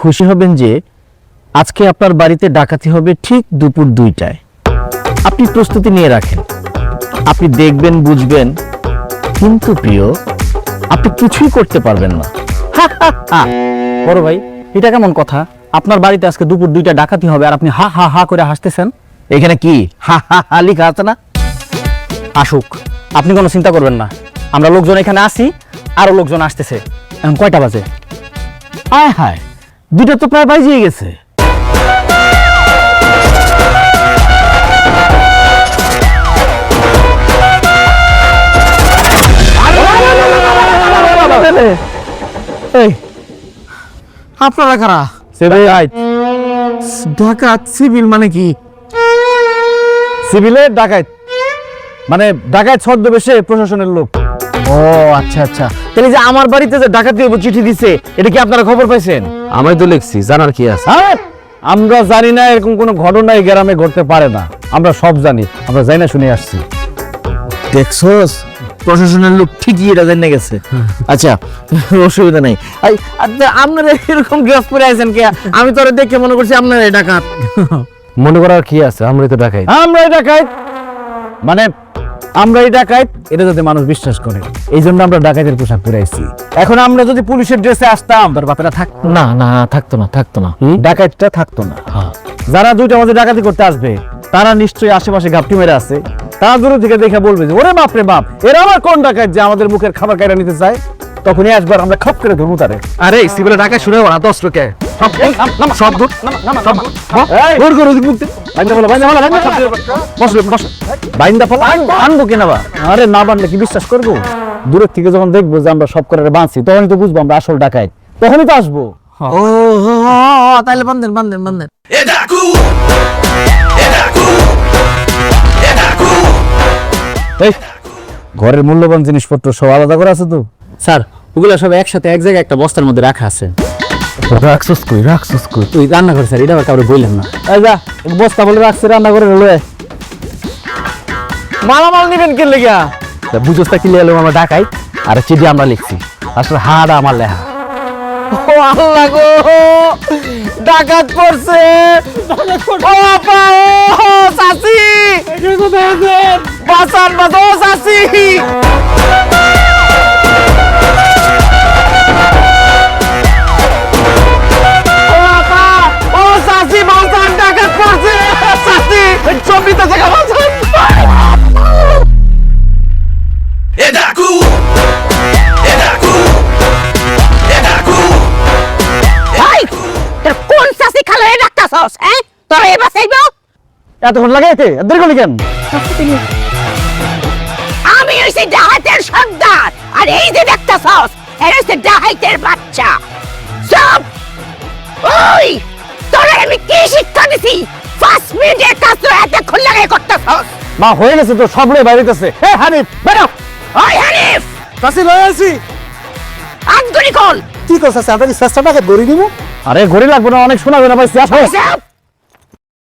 খুশি হবেন যে আজকে আপনার বাড়িতে ডাকাতি হবে ঠিক দুপুর দুইটায়। আপনি প্রস্তুতি নিয়ে রাখেন। আপনি দেখবেন, বুঝবেন। কিন্তু প্রিয়, আপনি কিছুই করতে পারবেন না। বড় ভাই, এটা কেমন কথা? আপনার বাড়িতে আজকে দুপুর দুইটা ডাকাতি হবে আর আপনি হা হা হা করে হাসতেছেন? এখানে কি? হা হা হা লিখা আছে না? আসুক, আপনি কোনো চিন্তা করবেন না। আমরা লোকজন এখানে আসি, আরও লোকজন আসতেছে। এখন কয়টা বাজে? আয় হায়। দুইটা তো প্রায় বাজিয়ে গেছে। এই আপনারা কারা? ডাকাত সিভিল মানে কি? সিভিলের ডাকাত মানে ডাকাত ছদ্মবেশে প্রশাসনের লোক। ও আচ্ছা আচ্ছা। তাহলে যে আমার বাড়িতে যে ডাকাতি চিঠি দিছে এটা কি আপনারা খবর পাইছেন? আমি তো লিখছি জানার কি আছে? আরে, আমরা জানি না এরকম কোনো ঘটনা এই গ্রামে ঘটতে পারে না। আমরা সব জানি আমরা জানি না শুনে আসছি। দেখছস প্রশাসনের লোক ঠিকই এটা জেনে গেছে। আচ্ছা অসুবিধা নাই। আপনারা এরকম ড্রেস পরে আছেন কে? আমি তো দেখে মনে করছি আপনারা এই ডাকাত। মনে করার কি আছে? আমরা তো ডাকাই। আমরা ডাকাত মানে আমরা এই ডাকাত এটা যাতে মানুষ বিশ্বাস করে। এই জন্য আমরা ডাকাতের পোশাক পরে আইছি। এখন আমরা যদি পুলিশের ড্রেসে আসতাম তোর বাপেরা থাক না। না থাকতো না থাকতো না। ডাকাতটা থাকতো না। যারা দুইটা মাঝে ডাকাতি করতে আসবে তারা নিশ্চয়ই আশেপাশে ঘাপটি মেরে আছে। তারা দূর থেকে দেখে বলবে যে ওরে বাপ রে বাপ এরা আবার কোন ডাকাত যে আমাদের মুখের খাবার কাইরা নিতে চায়? তখনই আসবার আমরা খপ করে ধরবো তারে। আরে সিভিলে ডাকাই শুনে ওরা দশ লোকে সব গুড সব বাইন্দা ফেলা আনব কেনা বা? আরে না বানলে কি বিশ্বাস করব? দূরের থেকে যখন দেখব যে আমরা সব করে বাঁচি তখনই তো বুঝব আমরা আসল ডাকাত তখনই তো আসব। ও তাইলে বান্ধেন বান্ধেন বান্ধেন ঘরের মূল্যবান জিনিসপত্র সব আলাদা করে আছে তো? স্যার ওগুলো সব একসাথে এক জায়গায় একটা বস্তার মধ্যে রাখা আছে। রাখছস কই রাখছস কই? তুই রান্না করে স্যার এটা আবার কাউরে বললেন না। এই যা বস্তা বলে রাখছে রান্না করে লয়ে। মালামাল নিবেন কে লেগা বুঝোস তা কি লেলো আমরা ডাকাই? আর চিডি আমরা লিখছি। আসলে হাড় আমার লেহা। ও আল্লাহ গো! ডাকাত পড়ছে! ও আপা ও সাসি বাসান বাসো সাসি খালে হ্যাঁ? তোরা এবার চাইব এতক্ষণ লাগাইতে দেরি করলি কেন? আমি হইছি ডাহাতের সর্দার আর এই যে ডাক্তারছস এরা হচ্ছে ডাহাইতের বাচ্চা। সব ওই তোরা আমি কি শিক্ষা দিছি? ফার্স্ট মিনিটে কাজ তো এতক্ষণ লাগাই করতেছস। মা হয়ে গেছে তো সব লয়ে বাইরেতেছে হে হানিফ বেরো ওই হানিফ! কাছে লয়ে আছি আন্দুরি কল। কি করছ আছে আমরা চেষ্টা টাকা গড়ি দিব আরে ঘড়ি লাগবে না অনেক শোনা না ভাই